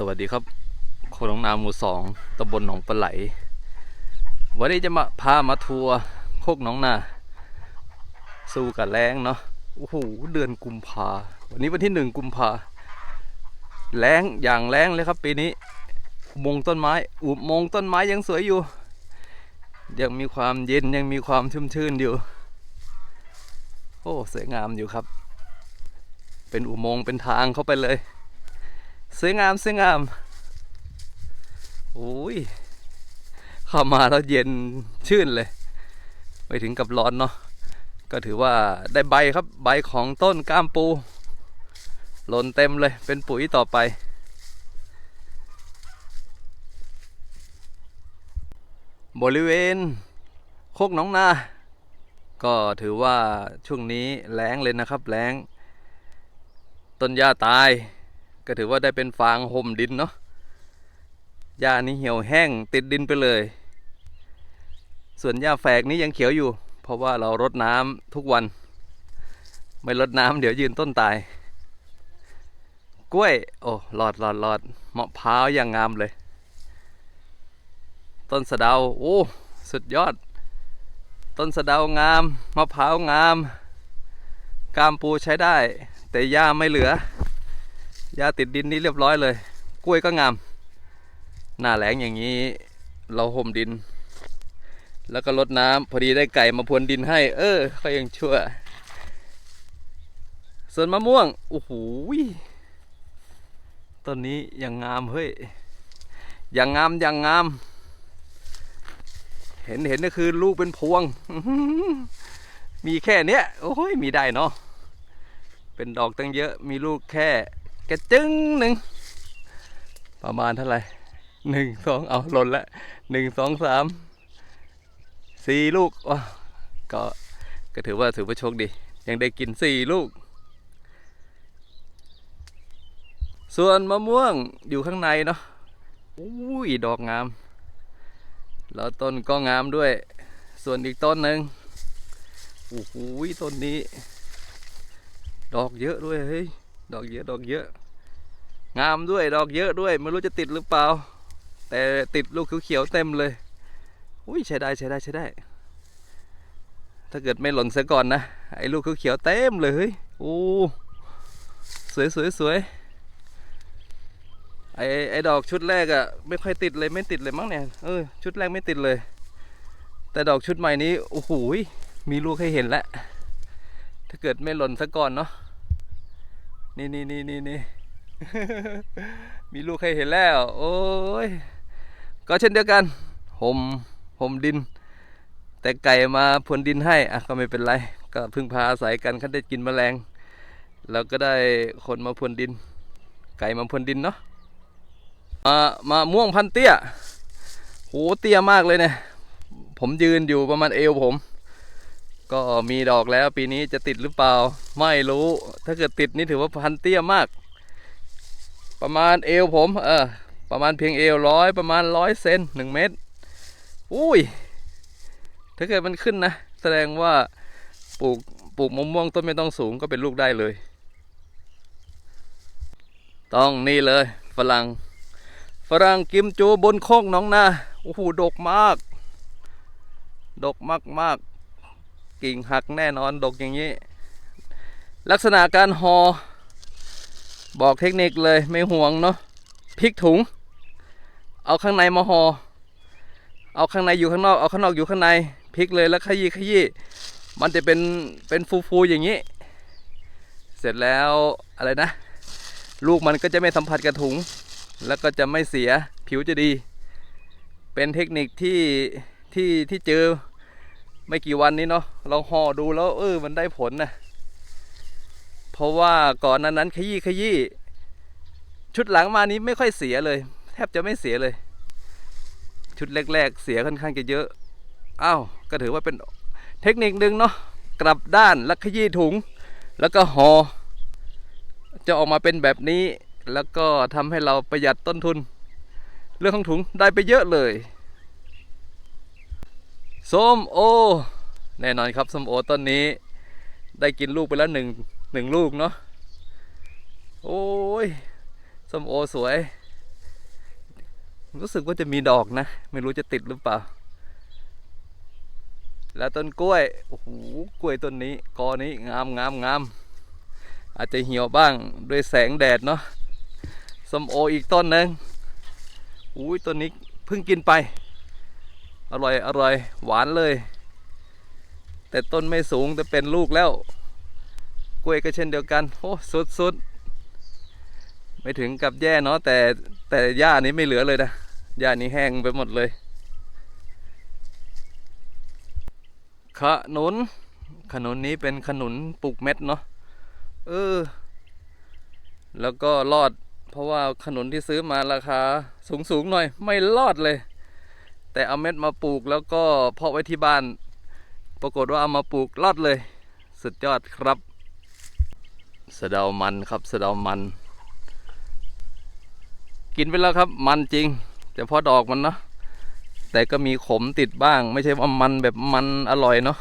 สวัสดีครับโคลองนาหมู่สองตำบลหนองปลาไหล วันนี้จะมาพามาทัวร์โคกหนองนา สู้กับแรงเนาะ โอ้โห เดือนกุมภา วันนี้วันที่หนึ่งกุมภา แรงอย่างแรงเลยครับปีนี้ มงต้นไม้ อุโมงต้นไม้ยังสวยอยู่ ยังมีความเย็นยังมีความชุ่มชื่นอยู่ โอ้ สวยงามอยู่ครับ เป็นอุโมงค์เป็นทางเข้าไปเลย สวยงามสวยงามโอ้ยเข้ามาแล้วเย็นชื่นเลยไม่ถึงกับร้อนเนาะก็ถือว่าได้ใบครับใบของต้นก้ามปู หล่นเต็มเลยเป็นปุ๋ยต่อไป บริเวณโคกหนองนา ก็ถือว่าช่วงนี้แล้งเลยนะครับแล้ง ต้นหญ้าตาย ก็ถือว่าได้เป็นฟางห่มดินเนาะหญ้านี้เหี่ยวแห้งติดดินไปเลย ส่วนหญ้าแฝกนี้ยังเขียวอยู่ เพราะว่าเรารดน้ำทุกวัน ไม่รดน้ำเดี๋ยวยืนต้นตาย กล้วย โอ้หลอดหลอดหลอดมะพร้าวอย่างงามเลย ต้นสะเดาโอ้สุดยอด ต้นสะเดางามมะพร้าวงาม กามปูใช้ได้ แต่หญ้าไม่เหลือ หญ้าติดดินนี่เรียบร้อยเลย กล้วยก็งาม หน้าแหลงอย่างนี้ เราห่มดิน แล้วก็รดน้ำพอดีได้ไก่มาพรวนดินให้ เออก็ยังชั่ว ส่วนมะม่วง โอ้โหต้นนี้ยังงามเฮ้ยย่างงามย่างงาม เห็นเห็นก็คือลูกเป็นพวง มีแค่เนี้ย โอ้ยมีได้เนาะเป็นดอกตั้งเยอะมีลูกแค่ กระจึงหนึ่งประมาณเท่าไหร่หนึ่งสองเอาหล่นละหนึ่งสองสามสี่ลูกว้าก็ก็ถือว่าถือว่าโชคดี ยังได้กินสี่ลูก ส่วนมะม่วงอยู่ข้างในเนาะอุ้ยดอกงาม แล้วต้นก็งามด้วย ส่วนอีกต้นหนึ่งโอ้โหต้นนี้ ดอกเยอะด้วยเฮ้ย ดอกเยอะดอกเยอะ งามด้วยดอกเยอะด้วย ไม่รู้จะติดหรือเปล่า แต่ติดลูกเขียวๆเต็มเลย อุ้ยใช้ได้ใช้ได้ใช้ได้ ถ้าเกิดไม่หล่นซะก่อนนะ ไอ้ลูกเขียวๆเต็มเลยเฮ้ยโอ้สวยสวยสวยไอ้ไอ้ดอกชุดแรกอะไม่ค่อยติดเลยไม่ติดเลยมั้งเนี่ยเออชุดแรกไม่ติดเลย แต่ดอกชุดใหม่นี้โอ้โหมีลูกให้เห็นแล้วถ้าเกิดไม่หล่นซะก่อนเนาะ นี่นี่นี่นี่นี่มีลูกให้เห็นแล้ว โอ้ย ก็เช่นเดียวกันห่มห่มดิน แต่ไก่มาพรวนดินให้อะก็ไม่เป็นไร ก็พึ่งพาอาศัยกันเขาได้กินแมลงแล้วก็ได้คนมาพรวนดิน ไก่มาพรวนดินเนาะมามาม่วงพันเตี้ยโหเตี้ยมากเลยเนี่ย ผมยืนอยู่ประมาณเอวผม ก็มีดอกแล้วปีนี้จะติดหรือเปล่า ไม่รู้ ถ้าเกิดติดนี่ถือว่าพันเตี้ยมาก ประมาณเอวผม เออ ประมาณเพียงเอวร้อยประมาณร้อยเซนหนึ่งเมตร อุ้ย ถ้าเกิดมันขึ้นนะ แสดงว่าปลูกปลูกมะม่วงต้นไม่ต้องสูงก็เป็นลูกได้เลย ต้องนี่เลย ฝรั่ง ฝรั่งกิมจูบนโคกหนองนา โอ้โห ดกมาก ดกมากมากๆ กิ่งหักแน่นอนดกอย่างนี้ ลักษณะการหอ่อบอกเทคนิคเลยไม่ห่วงเนาะพลิกถุง เอาข้างในมาหอ่อเอาข้างในอยู่ข้างนอกเอาข้างนอกอยู่ข้างในพลิกเลยแล้วขยี้ขยี้มันจะเป็นเป็นฟูๆอย่างนี้ เสร็จแล้วอะไรนะ ลูกมันก็จะไม่สัมผัสกับถุง แล้วก็จะไม่เสียผิวจะดี เป็นเทคนิคที่ที่ที่เจอ ไม่กี่วันนี้เนาะเราห่อดูแล้วเออมันได้ผลนะเพราะว่าก่อนนั้นนั้นขยี้ขยี้ชุดหลังมานี้ไม่ค่อยเสียเลย แทบจะไม่เสียเลย ชุดแรก ๆ เสียค่อนข้างจะเยอะอ้าวก็ถือว่าเป็นเทคนิคหนึ่งเนาะกลับด้านแล้วขยี้ถุง แล้วก็หอ่อจะออกมาเป็นแบบนี้ แล้วก็ทำให้เราประหยัดต้นทุน เรื่องของถุงได้ไปเยอะเลย ส้มโอ แน่นอนครับส้มโอต้นนี้ ได้กินลูกไปแล้วหนึ่งหนึ่งลูกเนาะโอ้ยส้มโอสวย รู้สึกว่าจะมีดอกนะ ไม่รู้จะติดหรือเปล่า แล้วต้นกล้วยโอ้โหกล้วยต้นนี้กอนี้งามงามงามอาจจะเหี่ยวบ้างด้วยแสงแดดเนาะส้มโออีกต้นหนึ่งอุ้ยต้นนี้เพิ่งกินไป อร่อยอร่อยหวานเลย แต่ต้นไม่สูงแต่เป็นลูกแล้ว กล้วยก็เช่นเดียวกันโอ้สุดสุดไม่ถึงกับแย่เนาะแต่แต่หญ้านี้ไม่เหลือเลยนะหญ้านี้แห้งไปหมดเลยขนุนขนุนนี้เป็นขนุนปลูกเม็ดเนาะเออ แล้วก็รอด เพราะว่าขนุนที่ซื้อมาราคาสูงสูงหน่อย ไม่รอดเลย แต่เอาเม็ดมาปลูกแล้วก็เพาะไว้ที่บ้าน ปรากฏว่าเอามาปลูกรอดเลย สุดยอดครับสะเดามันครับสะเดามัน กินไปแล้วครับ มันจริง แต่พอดอกมันเนาะแต่ก็มีขมติดบ้าง ไม่ใช่ว่ามันแบบมันอร่อยเนาะ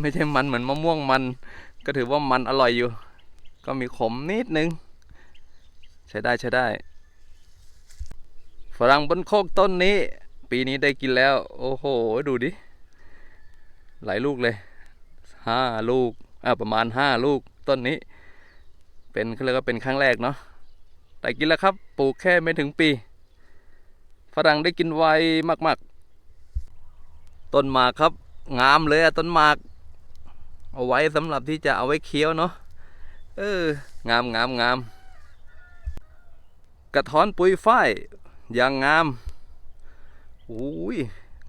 ไม่ใช่มันเหมือนมะม่วงมัน ก็ถือว่ามันอร่อยอยู่ ก็มีขมนิดนึง ใช้ได้ใช้ได้ ฝรั่งบนโคกต้นนี้ ปีนี้ได้กินแล้ว โอ้โห ดูดิ หลายลูกเลยห้าลูกอ่าประมาณห้าลูกต้นนี้ เป็นเขาเรียกว่าเป็นครั้งแรกเนาะแต่กินแล้วครับ ปลูกแค่ไม่ถึงปี ฝรั่งได้กินไวมากๆ ต้นหมากครับ งามเลยอะต้นหมาก เอาไว้สำหรับที่จะเอาไว้เคี้ยวเนาะเอองามงามงามกระท้อนปุยฝ้ายอย่างงาม อุ้ย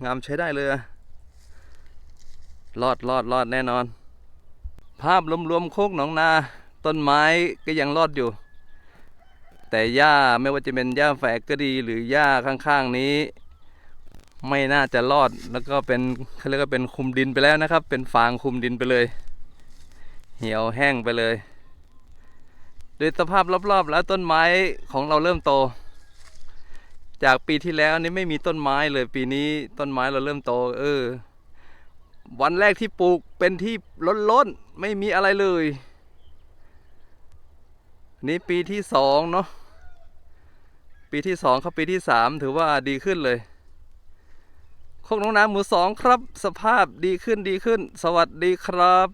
งามใช้ได้เลยรอดรอดรอดแน่นอน ภาพรวมๆโคกหนองนา ต้นไม้ก็ยังรอดอยู่ แต่หญ้าไม่ว่าจะเป็นหญ้าแฝกก็ดีหรือหญ้าข้างๆนี้ ไม่น่าจะรอดแล้วก็เป็นเขาเรียกว่าเป็นคุมดินไปแล้วนะครับ เป็นฟางคุมดินไปเลย เหี่ยวแห้งไปเลยโดยสภาพรอบๆ แล้วต้นไม้ของเราเริ่มโต จากปีที่แล้วนี่ไม่มีต้นไม้เลยปีนี้ต้นไม้เราเริ่มโต เออ วันแรกที่ปลูกเป็นที่ล้นๆไม่มีอะไรเลย นี่ปีที่สองเนาะปีที่สองเข้าปีที่สามถือว่าดีขึ้นเลยโคกน้องน้ำหมู่สองครับ สภาพดีขึ้นดีขึ้น สวัสดีครับ